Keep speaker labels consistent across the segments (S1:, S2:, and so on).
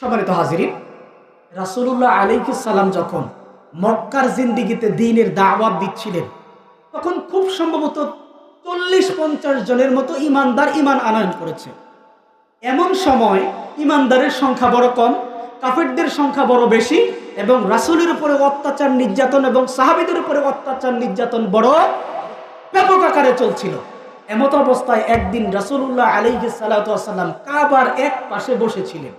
S1: সম্মানিত হাজিরিন রাসুল্লাহ সালাম যখন মক্কার জিন্দিগিতে দিনের দাওয়াত দিচ্ছিলেন, তখন খুব সম্ভবত চল্লিশ পঞ্চাশ জনের মতো ইমানদার ইমান আনয়ন করেছে। এমন সময় ইমানদারের সংখ্যা বড় কম, কাফেরদের সংখ্যা বড় বেশি এবং রাসুলের উপরে অত্যাচার, নির্যাতন এবং সাহাবিদের উপরে অত্যাচার, নির্যাতন বড় ব্যাপক আকারে চলছিল। এমত অবস্থায় একদিন রাসুল্লাহ সাল্লাম কাবার এক পাশে বসেছিলেন।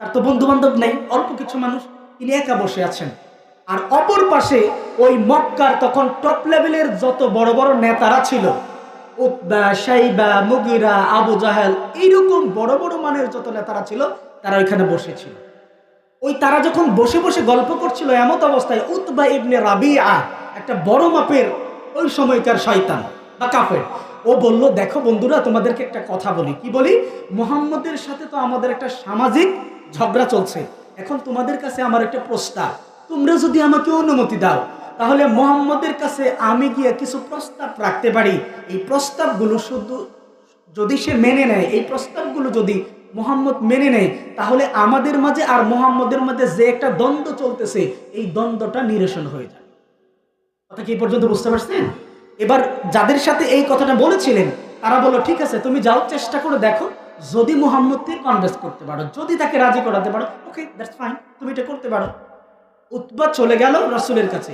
S1: তার তো বন্ধু বান্ধব নেই, অল্প কিছু মানুষ তিনি একা বসে আছেন। আর অপর পাশে ওই মক্কার তখন টপ লেভেলের যত বড় বড় নেতারা ছিল, উতবা সাইবা মুগিরা, আবু জাহেল, এইরকম বড় বড় মানের যত নেতারা ছিল, তারা ওইখানে বসেছিল। ওই তারা যখন বসে বসে গল্প করছিল এমত অবস্থায়, উতবা ইবনে রাবিআ একটা বড় মাপের ওই সময়কার শয়তান বা কাফের ও বলল, দেখো বন্ধুরা, তোমাদেরকে একটা কথা বলি। কি বলি? মোহাম্মদের সাথে তো আমাদের একটা সামাজিক ঝগড়া চলছে। এখন তোমাদের কাছে আমার একটা প্রস্তাব। তোমরা যদি আমাকে অনুমতি দাও, তাহলে মোহাম্মদের কাছে আমি গিয়ে কিছু প্রস্তাব রাখতে পারি। এই প্রস্তাবগুলো শুধু যদি সে মেনে নেয়, এই প্রস্তাবগুলো যদি মোহাম্মদ মেনে নেয়, তাহলে আমাদের মাঝে আর মোহাম্মদের মাঝে যে একটা দ্বন্দ্ব চলতেছে, এই দ্বন্দ্বটা নিরসন হয়ে যায়। কথা কি পর্যন্ত বুঝতে পারছেন? এবার যাদের সাথে এই কথাটা বলেছিলেন, তারা বলল, ঠিক আছে, তুমি যাও, চেষ্টা করে দেখো। যদি মোহাম্মদকে কনভেন্স করতে পারো, যদি তাকে রাজি করাতে পারো ওকে দ্যাটস ফাইন তুমি এটা করতে পারো। উৎবা চলে গেল রাসুলের কাছে।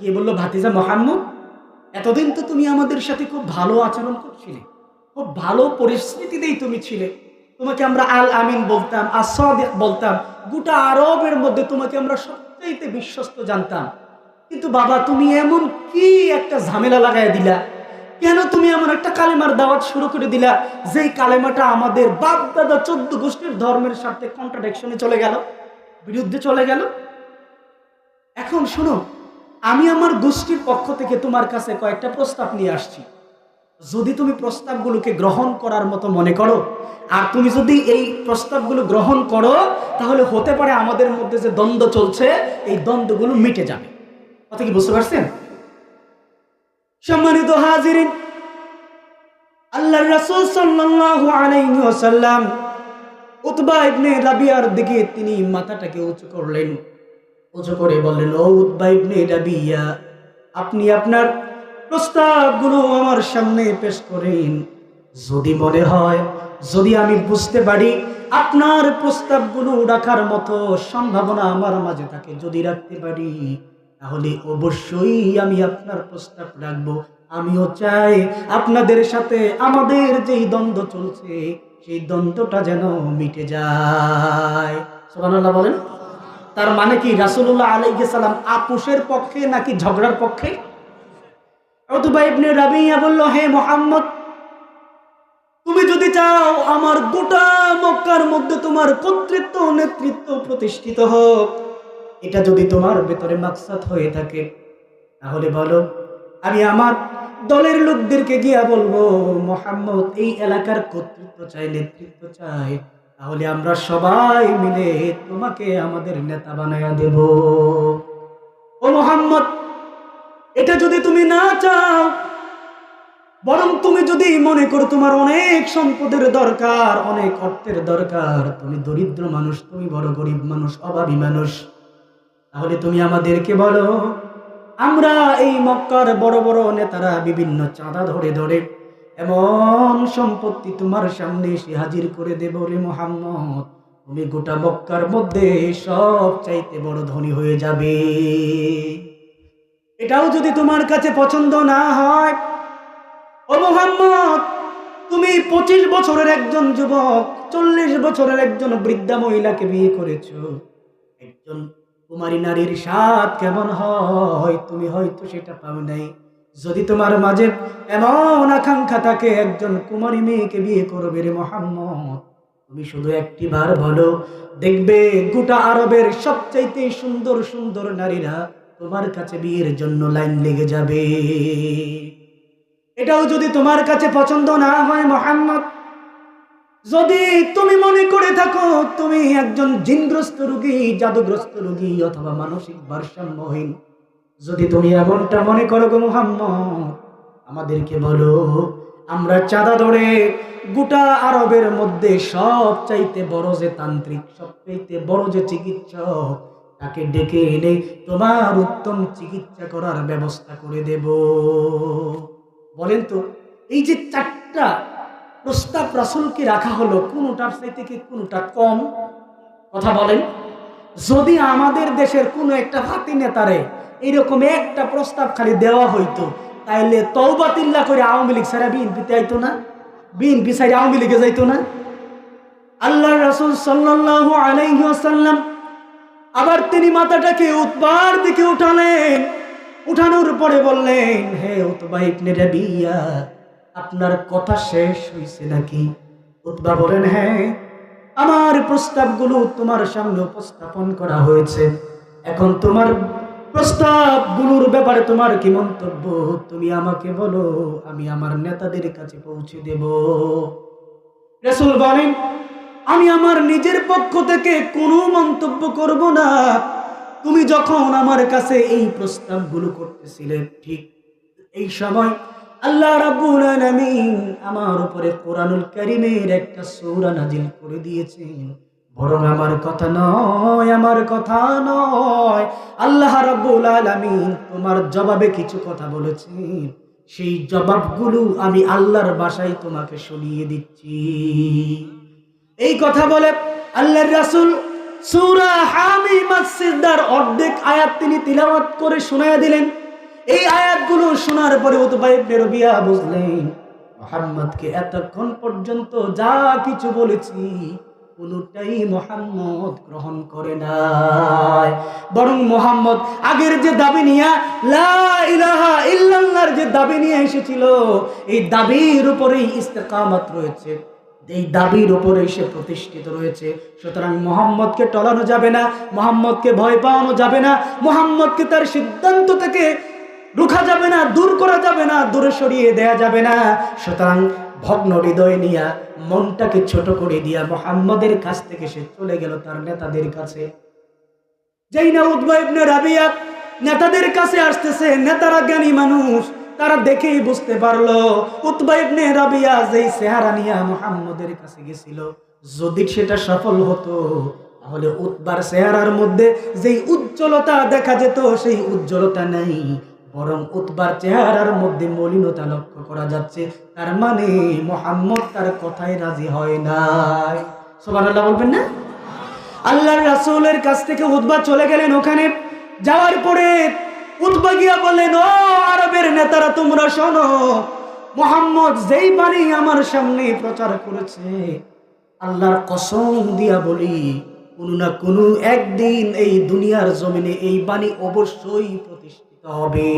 S1: গিয়ে বলল, ভাতিজা মোহাম্মদ, এতদিন তো তুমি আমাদের সাথে খুব ভালো আচরণ করছিলে। খুব ভালো পরিস্থিতিতেই তুমি ছিলে। তোমাকে আমরা আল আমিন বলতাম আসাদিক বলতাম। গোটা আরবের মধ্যে তোমাকে আমরা সবচাইতে বিশ্বস্ত জানতাম। কিন্তু বাবা, তুমি এমন কি একটা ঝামেলা লাগাই দিলা? কেন তুমি এমন একটা কালেমার দাওয়াত শুরু করে দিলা, যেই কালেমাটা আমাদের বাপ দাদা চোদ্দ গোষ্ঠীর ধর্মের সাথে কন্ট্রাডিকশনে চলে গেল, বিরুদ্ধে চলে গেল? এখন শোনো, আমি আমার গোষ্ঠীর পক্ষ থেকে তোমার কাছে কয়েকটা প্রস্তাব নিয়ে আসছি। যদি তুমি প্রস্তাবগুলোকে গ্রহণ করার মতো মনে করো, আর তুমি যদি এই প্রস্তাবগুলো গ্রহণ করো, তাহলে হতে পারে আমাদের মধ্যে যে দ্বন্দ্ব চলছে, এই দ্বন্দ্বগুলো মিটে যাবে। কথা কি বুঝতে পারছেন? সম্মানিত হাজিরিন আল্লাহ রাসূল সাল্লাল্লাহু আলাইহি ওয়াসাল্লাম উতবা ইবনে রাবিয়ার দিকে তিনি মাথাটাকে উঁচু করলেন। উঁচু করে বললেন, ও উতবা ইবনে রাবিয়া, আপনি আপনার প্রস্তাবগুলো আমার সামনে পেশ করেন। যদি মনে হয়, যদি আমি বুঝতে পারি, আপনার প্রস্তাবগুলো রাখার মতো সম্ভাবনা আমার মাঝে থাকে, যদি রাখতে পারি। তাহলে অবশ্যই আমি আপনার প্রস্তাব রাখব। আমিও চাই আপনাদের সাথে আমাদের যেই দ্বন্দ্ব চলছে, সেই দ্বন্দ্বটা যেন মিটে যায়। সুবহানাল্লাহ বলেন। তার মানে কি, রাসূলুল্লাহ আলাইহিস সালাম আপুসের পক্ষে নাকি ঝগড়ার পক্ষে? রাবিয়া বলল, হে মোহাম্মদ, তুমি যদি চাও আমার গোটা মক্কার মধ্যে তোমার কর্তৃত্ব নেতৃত্ব প্রতিষ্ঠিত হোক এটা যদি তোমার ভেতরে মাকসাদ হয়ে থাকে, তাহলে বলো, আমি আমার দলের লোকদেরকে গিয়া বলব, মোহাম্মদ, এই এলাকার কর্তৃত্ব চাই, নেতৃত্ব চাই, তাহলে আমরা সবাই মিলে তোমাকে আমাদের নেতা বানায়া দেব। ও মোহাম্মদ, এটা যদি তুমি না চাও, বরং তুমি যদি মনে করো তোমার অনেক সম্পদের দরকার, অনেক অর্থের দরকার, তুমি দরিদ্র মানুষ, তুমি বড় গরিব মানুষ, অভাবী মানুষ তাহলে তুমি আমাদেরকে বলো, আমরা এই মক্কার বড় বড় নেতারা বিভিন্ন চাঁদা ধরে ধরে এমন সম্পত্তি তোমার সামনে এসে হাজির করে দেব রে মোহাম্মদ। তুমি গোটা মক্কার মধ্যে সব চাইতে বড় ধনী হয়ে যাবে। এটাও যদি তোমার কাছে পছন্দ না হয়, ও মোহাম্মদ, তুমি পঁচিশ বছরের একজন যুবক, চল্লিশ বছরের একজন বৃদ্ধা মহিলাকে বিয়ে করেছ। একজন কুমারী নারীর স্বাদ কেমন হয়? তুমি হয়তো সেটা পাও নাই। যদি তোমার মাঝে এমন আকাঙ্ক্ষা থাকে, একজন কুমারী মেয়েকে বিয়ে করবে রে মোহাম্মদ। তুমি শুধু একটি বার বলো, দেখবে গোটা আরবের সবচাইতে সুন্দর সুন্দর নারীরা তোমার কাছে বিয়ের জন্য লাইন লেগে যাবে। এটাও যদি তোমার কাছে পছন্দ না হয় মোহাম্মদ যদি তুমি মনে করে থাকো, তুমি একজন জিনগ্রস্ত রোগী, জাদুগ্রস্ত রোগী অথবা মানসিক ভারসাম্যহীন, যদি তুমি এমনটা মনে করো গো মোহাম্মদ, আমাদেরকে বলো, আমরা চাঁদা ধরে গোটা আরবের মধ্যে সব চাইতে বড় যে তান্ত্রিক সব চাইতে বড় যে চিকিৎসক, তাকে ডেকে এনে তোমার উত্তম চিকিৎসা করার ব্যবস্থা করে দেব। বলেন তো, এই যে চারটা প্রস্তাব রাসুলকে রাখা হলো, কোনটার চাইতে কি কোনটা কম? কথা বলেন। যদি আমাদের দেশের কোনো একটা হাতি নেতারে এইরকম একটা প্রস্তাব খালি দেওয়া হইতো, তাইলে তৌবাতিল্লা করে আওয়ামী লীগ সারা বিএনপিতে আইতো না? বিএনপি সাইড আওয়ামী লীগে যাইতো না? আল্লাহ রাসুল সাল্লাহ আলাইসাল্লাম আবার তিনি মাথাটাকে উৎবার দিকে উঠালেন। উঠানোর পরে বললেন, হে উতবা ইবনে রাবিয়া আপনার কথা শেষ হইছে নাকি? উতবা বলেন হ্যাঁ আমার প্রস্তাবগুলো তোমার সামনে উপস্থাপন করা হয়েছে। এখন তোমার প্রস্তাবগুলোর ব্যাপারে তোমার কি মন্তব্য? তুমি আমাকে বলো, আমি আমার নেতাদের কাছে পৌঁছে দেব। রসুল বলেন, আমি আমার নিজের পক্ষ থেকে কোনো মন্তব্য করব না। তুমি যখন আমার কাছে এই প্রস্তাবগুলো করতেছিলে, ঠিক এই সময় আল্লাহ রাব্বুল আলামিন আমার উপরে কোরআনুল কারীমের একটা সূরা নাজিল করে দিয়েছেন। বরং আমার কথা নয়, আমার কথা নয়। আল্লাহ রাব্বুল আলামিন তোমার জবাবে কিছু কথা বলেছেন। সেই জবাবগুলো আমি আল্লাহর বাসায় তোমাকে শুনিয়ে দিচ্ছি। এই কথা বলে আল্লাহর রাসূল সূরা হামিম মাসজিদার অর্ধেক আয়াত তিনি তিলাওয়াত করে শোনায়া দিলেন। এই আয়াতগুলো শোনার পরে উতবা ইবনে রবিয়া বুঝলেন, মোহাম্মদকে এতক্ষণ পর্যন্ত যা কিছু বলেছি, কোনটাই মোহাম্মদ গ্রহণ করে নাই। বরং মোহাম্মদ আগের যে দাবি নিয়ে ইল্লাল্লাহর যে দাবি নিয়ে এসেছিল, এই দাবির উপরেই ইস্তেকামত রয়েছে। এই দাবির উপরে সে প্রতিষ্ঠিত রয়েছে। সুতরাং মোহাম্মদকে টলানো যাবে না, মোহাম্মদকে ভয় পাওয়ানো যাবে না, মোহাম্মদকে তার সিদ্ধান্ত থেকে রুখা যাবে না, দূর করা যাবে না, দূরে সরিয়ে দেয়া যাবে না। সুতরাং ভগ্ন হৃদয় নিয়া মনটাকে ছোট করে দিয়া মোহাম্মদের কাছ থেকে সে চলে গেল তার নেতাদের কাছে। যেই না উদ্বা ইবনে রাবিয়া নেতাদের কাছে আসতেছে, নেতারা জ্ঞানী মানুষ, তারা দেখেই বুঝতে পারল, উতবা রাবিয়া যেই চেহারা নিয়া মোহাম্মদের কাছে গেছিল, যদি সেটা সফল হতো, তাহলে উতবার চেহারার মধ্যে যেই উজ্জ্বলতা দেখা যেত, সেই উজ্জ্বলতা নেই। বরং উতবার চেহারার মধ্যে মলিনতা লক্ষ্য করা যাচ্ছে। তার মানে মোহাম্মদ তার কথায় রাজি হয় নাই। আল্লাহ বলবেন না? আল্লাহর রাসূলের কাছ থেকে উতবা চলে গেলেন ওখানে। যাওয়ার পরে উতবা গিয়া বললেন, ও আরবের নেতারা, তোমরা শোনো, মোহাম্মদ যেই বাণী আমার সামনে প্রচার করেছে, আল্লাহর কসম দিয়া বলি, কোনো না কোনো একদিন এই দুনিয়ার জমিনে এই বাণী অবশ্যই প্রতিষ্ঠিত হবে।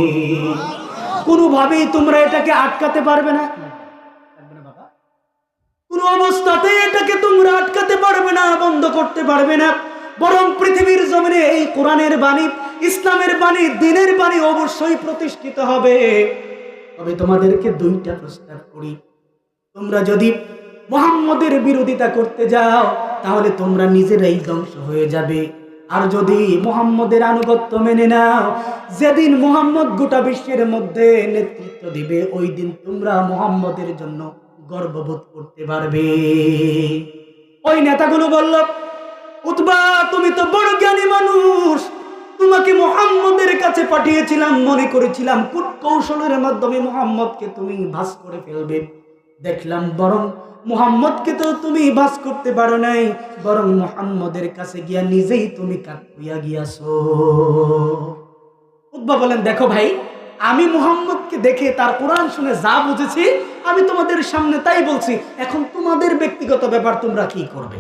S1: কোনোভাবেই তোমরা এটাকে আটকাতে পারবে না। কোন অবস্থাতে এটাকে তোমরা আটকাতে পারবে না, বন্ধ করতে পারবে না। বরং পৃথিবীর জমিনে এই কোরআনের বাণী, ইসলামের বাণী, দিনের বাণী অবশ্যই প্রতিষ্ঠিত হবে। তবে তোমাদেরকে দুইটা প্রস্তাব করি। তোমরা যদি মোহাম্মদের বিরোধিতা করতে যাও, তাহলে তোমরা নিজেরাই ধ্বংস হয়ে যাবে। আর যদি মোহাম্মদের আনুগত্য মেনে নাও, যেদিন মোহাম্মদ গোটা বিশ্বের মধ্যে নেতৃত্ব দিবে, ওই দিন তোমরা মোহাম্মদের জন্য গর্ববোধ করতে পারবে। ওই নেতাগুলো বলল, উতবা, তুমি তো বড় জ্ঞানী মানুষ। তোমাকে মোহাম্মদের কাছে পাঠিয়েছিলাম, মনে করেছিলাম কৌশলের মাধ্যমে মোহাম্মদকে তুমি ভাস করে ফেলবে। দেখলাম, বরং মুহাম্মদকে তো তুমি বাস করতে পারো নাই, বরং মুহাম্মদের কাছে গিয়া নিজেই তুমি কাকুইয়া গিয়াছো। উদ্বা বলেন, দেখো ভাই, আমি মুহাম্মদকে দেখে তার কোরআন শুনে যা বুঝেছি, আমি তোমাদের সামনে তাই বলছি। এখন তোমাদের ব্যক্তিগত ব্যাপার তোমরা কি করবে?